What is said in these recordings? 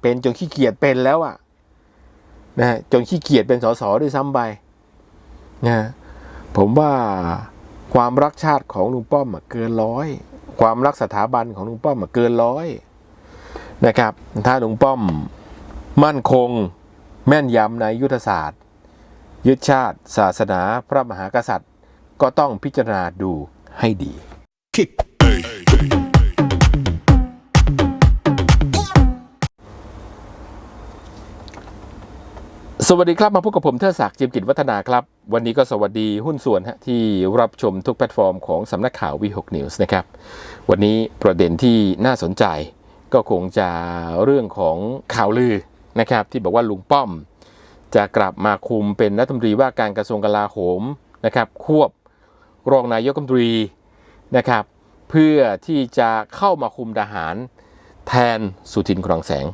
เป็นจนขี้เกียจเป็นแล้วอะนะฮะจนขี้เกียจเป็นสสด้วยซ้ำไปนะฮะผมว่าความรักชาติของลุงป้อมเกินร้อย ความรักสถาบันของลุงป้อมเกินร้อยนะครับ ถ้าลุงป้อมมั่นคงแม่นยำในยุทธศาสตร์ ยึดชาติ ศาสนาพระมหากษัตริย์ ก็ต้องพิจารณาดูให้ดี สวัสดีครับ มาพบกับผมเทอศักดิ์จิมกิจวัฒนาครับ วันนี้ก็สวัสดีหุ้นส่วนที่รับชมทุกแพลตฟอร์มของสำนักข่าววีหกนิวส์นะครับ วันนี้ประเด็นที่น่าสนใจก็คงจะเรื่องของข่าวลือนะครับ ที่บอกว่าลุงป้อม จะกลับมาคุมเป็นรัฐมนตรีว่าการกระทรวงกลาโหมนะครับ ควบรองนายกรัฐมนตรีนะครับ เพื่อที่จะเข้ามาคุมทหารแทนสุทินครองแสง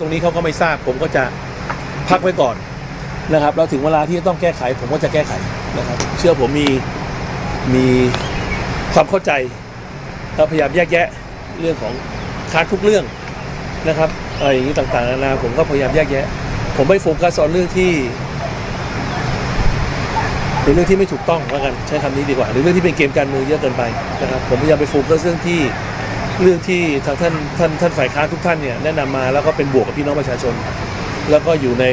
ตรงนี้เขาก็ไม่ทราบผมก็จะพักไว้ก่อนนะครับแล้วถึงเวลาที่จะต้องแก้ไข ผมก็จะแก้ไขนะครับ เชื่อผมมีมีความเข้าใจเราพยายามแยกแยะเรื่องของคาดทุกเรื่องนะครับอะไรอย่างนี้ต่างๆนานาผมก็พยายามแยกแยะ ผมไม่โฟกัส on เรื่องที่เป็นเรื่องที่ไม่ถูกต้องแล้วกันใช้คำนี้ดีกว่าหรือเรื่องที่เป็นเกมการเมืองเยอะเกินไปนะครับ ผมพยายามไปโฟกัสเรื่องที่ เรื่องที่ทางท่านท่านท่านฝ่ายค้านทุกท่านเนี่ยแนะนำมาแล้วก็เป็นบวกกับพี่น้องประชาชน แล้วก็อยู่ใน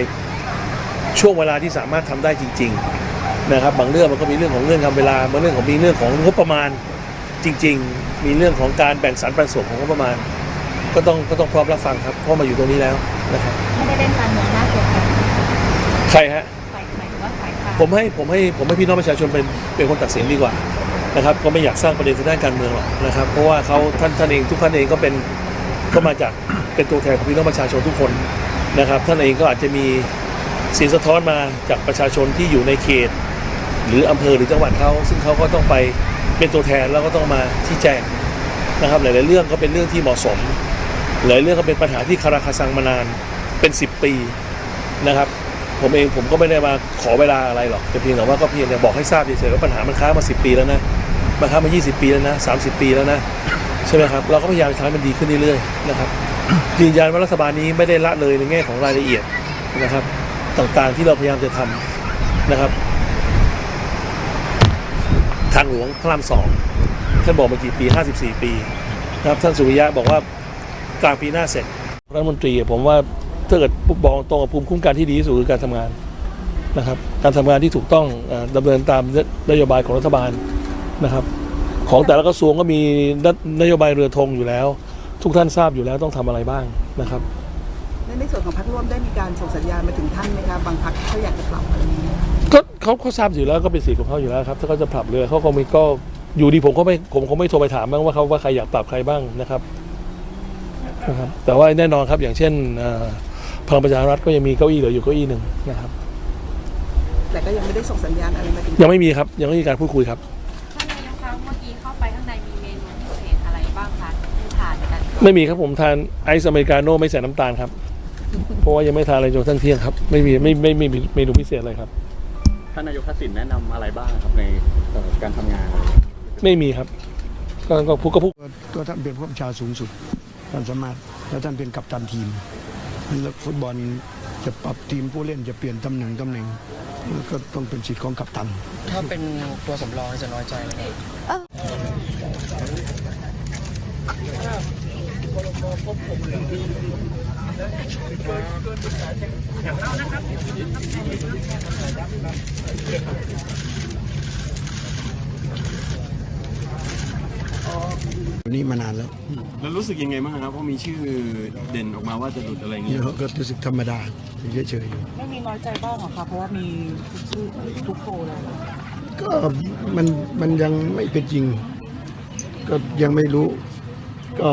ช่วงเวลาที่สามารถทำได้จริง ๆนะครับ บางเรื่องมันก็มีเรื่องของเรื่องทำเวลาบางเรื่องของมีเรื่องของงบประมาณจริง ๆ มีเรื่องของการแบ่งสรรปันส่วนของงบประมาณ ก็ต้องก็ต้องพร้อมรับฟังครับเพราะมาอยู่ตรงนี้แล้วนะครับไม่ได้เล่นการเมืองหน้าเกลียดกันใครฮะฝ่ายหมายถึงว่าฝ่ายค้านผมให้ผมให้ผมให้พี่น้องประชาชนเป็นเป็นคนตัดสินดีกว่า นะครับก็ไม่อยากสร้างประเด็นทางด้านการเมืองหรอกนะครับ เพราะว่าเขาท่านท่านเองทุกท่านเองก็เป็นก็มาจากเป็นตัวแทนของพี่น้องประชาชนทุกคนนะครับ ท่านเองก็อาจจะมีเสียงสะท้อนมาจากประชาชนที่อยู่ในเขต หรืออำเภอหรือจังหวัดเขาซึ่งเขาก็ต้องไปเป็นตัวแทนแล้วก็ต้องมาชี้แจงนะครับ หลาย ๆ เรื่องก็เป็นเรื่องที่เหมาะสม หลายเรื่องก็เป็นปัญหาที่คาราคาซังมานานเป็น 10 ปีนะครับผมเองผมก็ไม่ได้มาขอเวลาอะไรหรอกแต่เพียงแต่ว่าก็เพียงแต่บอกให้ทราบเฉยๆว่าปัญหามันค้างมา 10 ปีแล้วนะ มันค้างมา 20 ปีแล้วนะ 30 ปีแล้วนะ ใช่ไหมครับ เราก็พยายามทำให้มันดีขึ้นเรื่อยๆนะครับยืนยันว่ารัฐบาลนี้ไม่ได้ละเลยในแง่ของรายละเอียดนะครับ ต่างๆที่เราพยายามจะทำนะครับ ทางหลวงพระรามสองท่านบอกมากี่ปี 54 ปีนะครับท่านสุริยะบอกว่ากลางปีหน้าเสร็จรัฐมนตรีผมว่าถ้าเกิดบอกตรงกับภูมิคุ้มกันที่ดีที่สุดคือการทำงานนะครับ การทำงานที่ถูกต้องเอ่อดำเนินตามนโยบายของรัฐบาล นะครับ ของแต่ละกระทรวงก็มีนนโยบายเรือธงอยู่แล้ว ทุกท่านทราบอยู่แล้วต้องทำอะไรบ้างนะครับและในส่วนของพรรคร่วมได้มีการส่งสัญญาณมาถึงท่านไหมครับบางพรรคเขาอยากจะปรับอะไรนี้ก็เขาเขาทราบอยู่แล้วก็เป็นสิทธิ์ของเขาอยู่แล้วครับถ้าเขาจะปรับเรือเขาคงมีก็อยู่ดีผมก็ไม่ผมคงไม่โทรไปถามบ้างว่าเขาว่าใครอยากปรับใครบ้างนะครับนะครับแต่ว่าแน่นอนครับอย่างเช่นเอ่อพลังประชารัฐก็ยังมีเก้าอี้เหลืออยู่เก้าอี้หนึ่งนะครับ แต่ก็ยังไม่ได้ส่งสัญญาณอะไรมาถึงยังไม่มีครับยังไม่มีการพูดคุยครับ ไม่มีครับผมทานไอซ์อเมริกาโน่ไม่ใส่น้ำตาลครับ เพราะว่ายังไม่ทานอะไรจนทั้งเที่ยงครับ ไม่มีไม่ไม่ไม่ไม่มีเมนูพิเศษอะไรครับ ท่านนายกทักษิณแนะนำอะไรบ้างครับในเอ่อการทำงาน ไม่มีครับ ก็ก็พูดก็พูดตัวตัวท่านเป็นผู้บัญชาสูงสุดท่านสามารถแล้วท่านเป็นกัปตันทีมแล้วฟุตบอลจะปรับทีมผู้เล่นจะเปลี่ยนตำแหน่งตำแหน่งก็ต้องเป็นสิทธิ์ของกัปตัน ถ้าเป็นตัวสำรองจะน้อยใจไหมครับ วันนี้มานานแล้วแล้วรู้สึกยังไงบ้างครับเพราะมีชื่อเด่นออกมาว่าจะหลุดอะไรเงี้ยก็รู้สึกธรรมดาเฉยๆอยู่ไม่มีน้อยใจบ้างหรอคะเพราะว่ามีชื่อทุกโพลเลยก็มันมันยังไม่เป็นจริง ก็ยังไม่รู้ ก็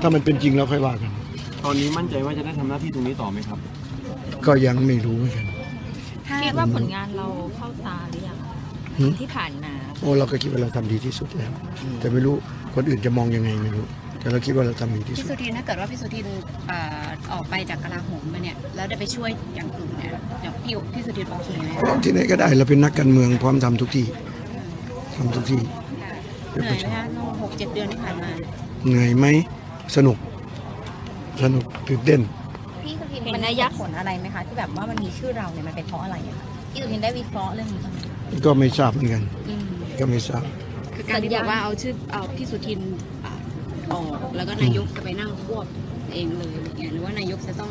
ถ้ามันเป็นจริงแล้วค่อยว่ากัน ตอนนี้มั่นใจว่าจะได้ทำหน้าที่ตรงนี้ต่อไหมครับ ก็ยังไม่รู้เหมือนกัน คิดว่าผลงานเราเข้าตาหรือยังหืม ที่ผ่านมาโอ้เราก็คิดว่าเราทำดีที่สุดแล้ว แต่ไม่รู้คนอื่นจะมองยังไงไม่รู้ แต่เราคิดว่าเราทำดีที่พี่สุด สุทินถ้าเกิดว่าพี่สุทินเอ่อออกไปจากกลาโหมมาเนี่ยแล้วได้ไปช่วยอย่างอื่นเนี่ยอย่างพี่พี่สุทินโอเคไหมที่ไหนก็ได้เราเป็นนักการเมืองพร้อมทำทุกที่ทำทุกที่เหนื่อยไหมคะโนหกเจ็ดเดือนที่ผ่านมา เหนื่อยไหม สนุก สนุกตื่นเต้น พี่สุทินมันได้ยักผลอะไรไหมคะที่แบบว่ามันมีชื่อเราเนี่ยมันเป็นเพราะอะไรอะคะพี่สุทินได้วิเคราะห์เรื่องนี้บ้างไหมก็ไม่ทราบเหมือนกันอืมก็ไม่ทราบ คือการที่แบบว่าเอาชื่อเอาพี่สุทินอะออกแล้วก็นายกจะไปนั่งควบเองเลยอะไรเงี้ยหรือว่านายกจะต้อง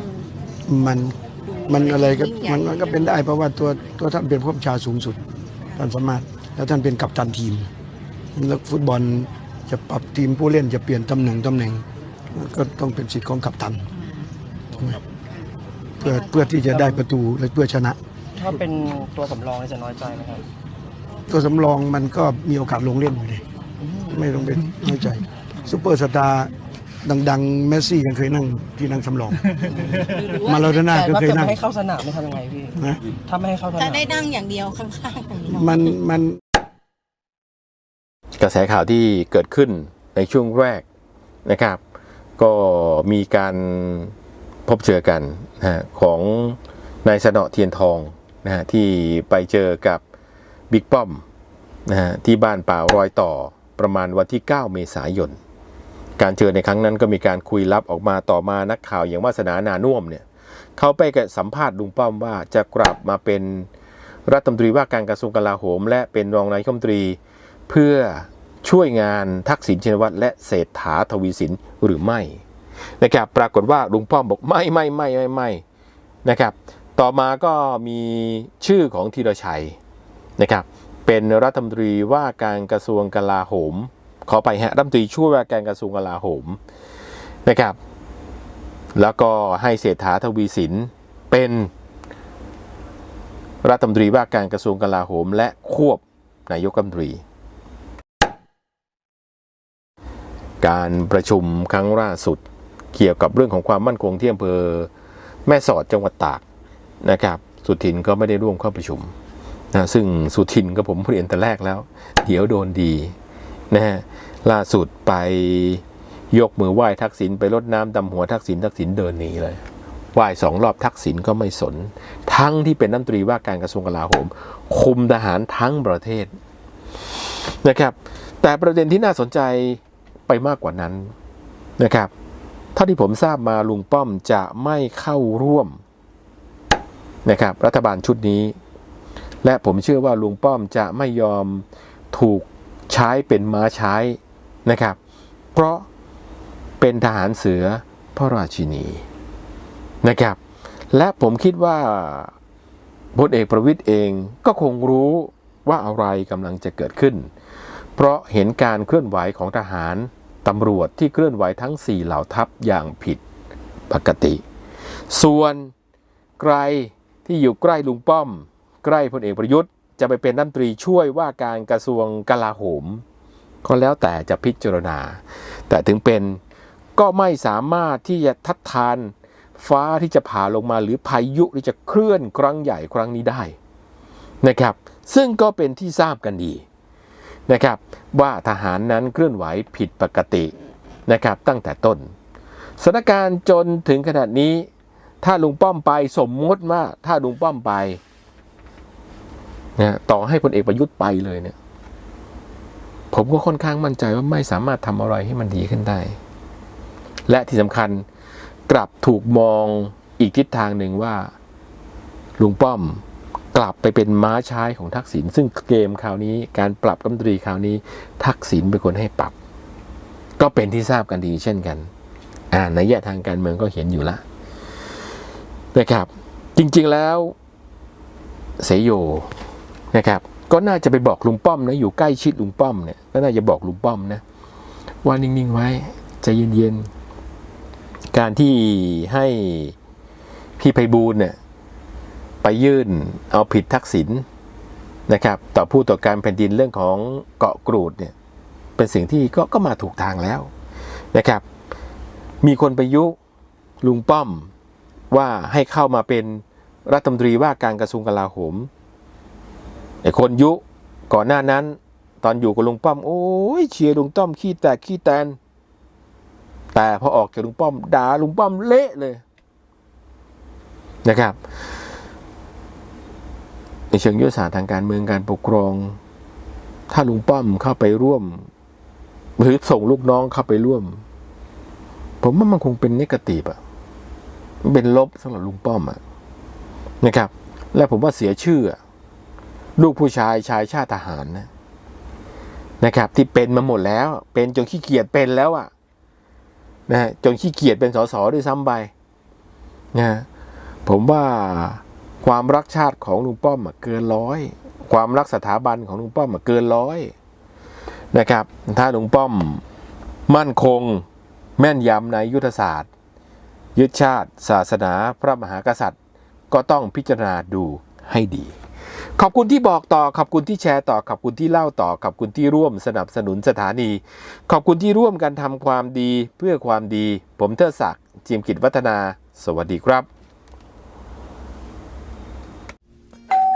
มันดูมันอะไรก็ยิ่งใหญ่มันมันก็เป็นได้ เพราะว่าตัวตัวท่านเป็นผู้บัญชาสูงสุดท่านสามารถแล้วท่านเป็นกัปตันทีม แล้วฟุตบอลจะปรับทีมผู้เล่นจะเปลี่ยนตำแหน่งตำแหน่ง ก็ต้องเป็นสิทธิ์ของกัปตันเพื่อเพื่อที่จะได้ประตูและเพื่อชนะ ถ้าเป็นตัวสำรองจะน้อยใจไหมครับ ตัวสำรองมันก็มีโอกาสลงเล่นอยู่เลยไม่ต้องเป็นน้อยใจซูเปอร์สตาร์ดังๆ เมสซี่ยังเคยนั่งที่นั่งสำรอง มาลาโดน่าแต่ก็ว่าเคยจะนั่ไม่งให้เข้าสนามนี่ทำยังไงพี่นะถ้าไม่ให้เข้าสจะนามได้นั่งอย่างเดียวข้างๆอย่างนี้มันมันกระแสข่าวที่เกิดขึ้นในช่วงแรกนะครับ ก็มีการพบเจอกันนะของนายสนอเทียนทองนะฮะที่ไปเจอกับบิ๊กป้อมนะฮะที่บ้านป่ารอยต่อประมาณวันที่ 9 เมษายน การเจอในครั้งนั้นก็มีการคุยลับออกมาต่อมานักข่าวอย่างวาสนานานุ่มเนี่ยเขาไปกับสัมภาษณ์ลุงป้อมว่าจะกลับมาเป็นรัฐมนตรีว่าการกระทรวงกลาโหม และเป็นรองนายกรัฐมนตรีเพื่อ ช่วยงานทักษิณชินวัตรและเศรษฐาทวีสินหรือไม่นะครับปรากฏว่าลุงป้อมบอกไม่ไม่ไม่ไม่ไม่นะครับ ต่อมาก็มีชื่อของธีรชัยนะครับเป็นรัฐมนตรีว่าการกระทรวงกลาโหม ขอไปฮะรัฐมนตรีช่วยว่าการกระทรวงกลาโหมนะครับ แล้วก็ให้เศรษฐาทวีสินเป็นรัฐมนตรีว่าการกระทรวงกลาโหม และควบนายกรัฐมนตรี การประชุมครั้งล่าสุด เกี่ยวกับเรื่องของความมั่นคงที่อำเภอแม่สอดจังหวัดตากนะครับ สุทินก็ไม่ได้ร่วมเข้าประชุมนะซึ่งสุทินก็ผมเรียนแต่แรกแล้ว เดี๋ยวโดนดีนะฮะล่าสุดไปยกมือไหว้ทักษิณไปรดน้ำดำหัวทักษิณทักษิณเดินหนีเลยไหว้สองรอบทักษิณก็ไม่สน ทั้งที่เป็นน้ำตรีว่าการกระทรวงกลาโหม คุมทหารทั้งประเทศนะครับ แต่ประเด็นที่น่าสนใจ ไปมากกว่านั้นนะครับเท่าที่ผมทราบมาลุงป้อมจะไม่เข้าร่วมนะครับรัฐบาลชุดนี้ และผมเชื่อว่าลุงป้อมจะไม่ยอมถูกใช้เป็นม้าใช้นะครับ เพราะเป็นทหารเสือพระราชินีนะครับ และผมคิดว่าพลเอกประวิตยเองก็คงรู้ว่าอะไรกำลังจะเกิดขึ้น เพราะเห็นการเคลื่อนไหวของทหาร ตำรวจที่เคลื่อนไหวทั้ง 4 เหล่าทัพอย่างผิดปกติ ส่วนใครที่อยู่ใกล้ลุงป้อม ใกล้พลเอกประยุทธ์จะไปเป็นรัฐมนตรีช่วยว่าการกระทรวงกลาโหม ก็แล้วแต่จะพิจารณา แต่ถึงเป็นก็ไม่สามารถที่จะทัดทานฟ้าที่จะผ่าลงมาหรือพายุที่จะเคลื่อนครั้งใหญ่ครั้งนี้ได้นะครับ ซึ่งก็เป็นที่ทราบกันดี นะครับว่าทหารนั้นเคลื่อนไหวผิดปกตินะครับตั้งแต่ต้นสถานการณ์จนถึงขนาดนี้ ถ้าลุงป้อมไปสมมติว่าถ้าลุงป้อมไปนะต่อให้พลเอกประยุทธ์ไปเลยเนี่ย ผมก็ค่อนข้างมั่นใจว่าไม่สามารถทำอะไรให้มันดีขึ้นได้ และที่สำคัญกลับถูกมองอีกทิศทางหนึ่งว่าลุงป้อม กลับไปเป็นม้าใช้ของทักษิณซึ่งเกมคราวนี้การปรับรัมตรีคราวนี้ ทักษิณเป็นคนให้ปรับ ก็เป็นที่ทราบกันดีเช่นกัน อ่าในแยะทางการเมืองก็เห็นอยู่ละนะครับ จริงๆแล้วเสยโยนะครับก็น่าจะไปบอกลุงป้อมนะอยู่ใกล้ชิดลุงป้อมเนี่ยก็น่าจะบอกลุงป้อมนะว่านิ่งๆไว้ใจเย็นๆการที่ให้พี่ไพบูลเนี่ย ไปยื่นเอาผิดทักษิณนะครับ ต่อผู้ต่อการแผ่นดินเรื่องของเกาะกรูดเนี่ยเป็นสิ่งที่ก็ก็มาถูกทางแล้วนะครับ มีคนไปยุลุงป้อมว่าให้เข้ามาเป็นรัฐมนตรีว่าการกระทรวงกลาโหมไอ้คนยุก่อนหน้านั้น ตอนอยู่กับลุงป้อม โอ้ยเชียร์ลุงต้อมขี้แตกขี้แตน แต่พอออกจากลุงป้อมด่าลุงป้อมเละเลยนะครับ ในเชิงยุทธศาสตร์ทางการเมืองการปกครอง ถ้าลุงป้อมเข้าไปร่วม หรือส่งลูกน้องเข้าไปร่วม ผมว่ามันคงเป็นนิกตีฟอะเป็นลบสำหรับลุงป้อมอะนะครับ และผมว่าเสียชื่อลูกผู้ชายชายชาติทหารนะนะครับ ที่เป็นมาหมดแล้ว เป็นจนขี้เกียจเป็นแล้วอะนะจนขี้เกียจเป็นสสด้วยซ้ำไปนะผมว่า ความรักชาติของลุงป้อมเกินร้อย ความรักสถาบันของลุงป้อมเกินร้อยนะครับ ถ้าลุงป้อมมั่นคงแม่นยำในยุทธศาสตร์ ยึดชาติ ศาสนาพระมหากษัตริย์ ก็ต้องพิจารณาดูให้ดี ขอบคุณที่บอกต่อ ขอบคุณที่แชร์ต่อ ขอบคุณที่เล่าต่อ ขอบคุณที่ร่วมสนับสนุนสถานี ขอบคุณที่ร่วมกันทำความดีเพื่อความดี ผมเทอศักดิ์จิมกิจวัฒนา สวัสดีครับ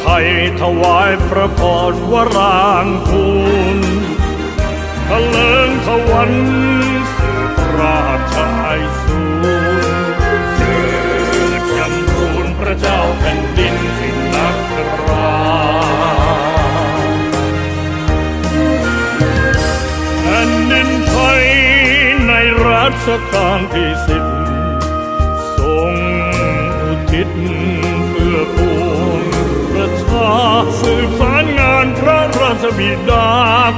ไทยถวายพระพรวรางคูณทะเลิงทวันสืบราชายสูรเจิดยำรูนพระเจ้าแผ่นดินสิ้นนักราแผ่นดินไทยในรัชกาลที่สิบ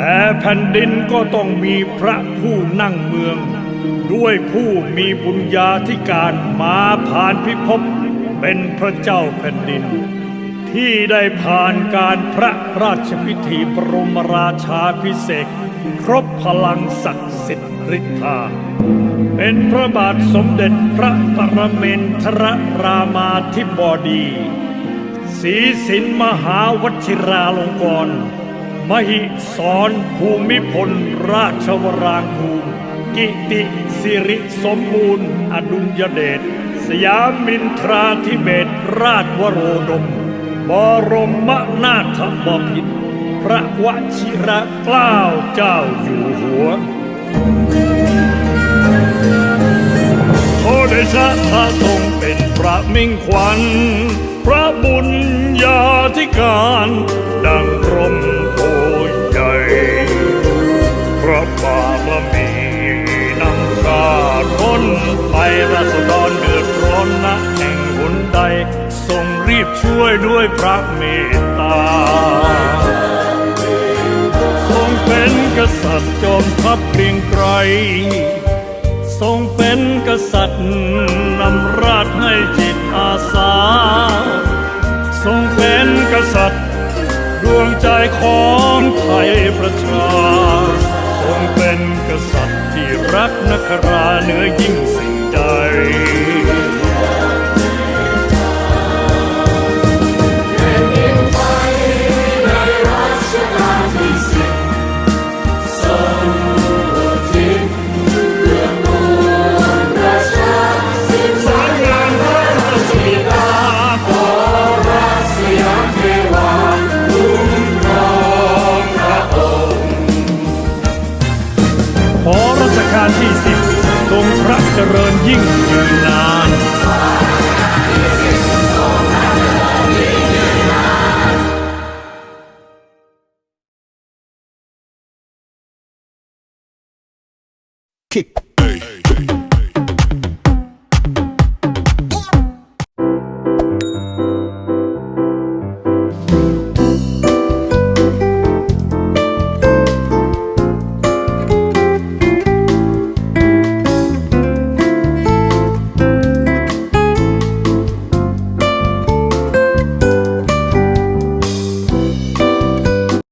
แต่แผ่นดินก็ต้องมีพระผู้นั่งเมือง ด้วยผู้มีบุญญาธิการมาผ่านพิภพเป็นพระเจ้าแผ่นดิน ที่ได้ผ่านการพระราชพิธีบรมราชาพิเศษครบพลังศักดิ์สิทธิ์ฤทธา เป็นพระบาทสมเด็จพระปรเมนทรรามาธิบดีศรีสินมหาวชิราลงกรณ์ มหิสรภูมิพลราชวรางคูกิติสิริสมบูรณ์ อดุลยเดชสยามินทราธิเบศราชวโรดม บรมนาถบพิตรพระวชิระเกล้าเจ้าอยู่หัวโอเดชะพระทรงเป็นพระมิ่งขวัญ พระบุญญาธิการ ดัง นไปราษฎรเดือดร้อนนะแห่งหนใดทรงรีบช่วยด้วยพระเมตตาทรงเป็นกษัตริย์จอมทัพเกรียงไกรทรงเป็นกษัตริย์นำราชให้จิตอาสา ทรงเป็นกษัตริย์ดวงใจของไทยประชาทร งเป็นกษัตริย์ที่รักนักราเหนือยิ่งสิ่งใด 킥.